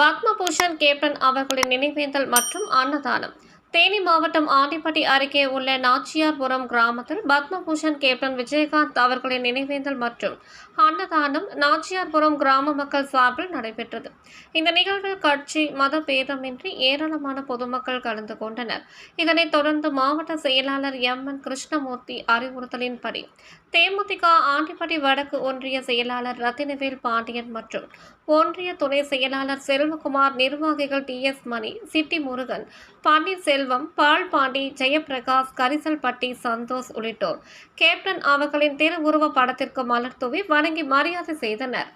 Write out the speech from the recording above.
Padma Bhushan captain அவர்களின் நினைவேந்தல் மற்றும் அன்னதானம். தேனி மாவட்டம் ஆண்டிப்பட்டி அருகே உள்ள நாச்சியார்புரம் கிராமத்தில் பத்மபூஷன் கேப்டன் விஜயகாந்த் அவர்களின் நினைவேந்தல் மற்றும் அன்னதானம் நாச்சியார்புரம் கிராம மக்கள் சார்பில் நடைபெற்றது. இந்த நிகழ்வில் கட்சி மத பேதமின்றி ஏராளமான பொதுமக்கள் கலந்து கொண்டனர். இதனைத் தொடர்ந்து மாவட்ட செயலாளர் எம். என். கிருஷ்ணமூர்த்தி அறிவுறுத்தலின்படி தேமுதிக ஆண்டிப்பட்டி வடக்கு ஒன்றிய செயலாளர் ரத்தினவேல் பாண்டியன் மற்றும் ஒன்றிய துணை செயலாளர் செல்வகுமார் நிர்வாகிகள் T. S. Mani city Murugan Panneerselvam Pal Pandi Jayaprakash Karisalpatti Santhosh உள்ளிட்டோர். கேப்டன் அவர்களின் திருவுருவ படத்திற்கு மலர் தூவி வணங்கி மரியாதை செய்தனர்.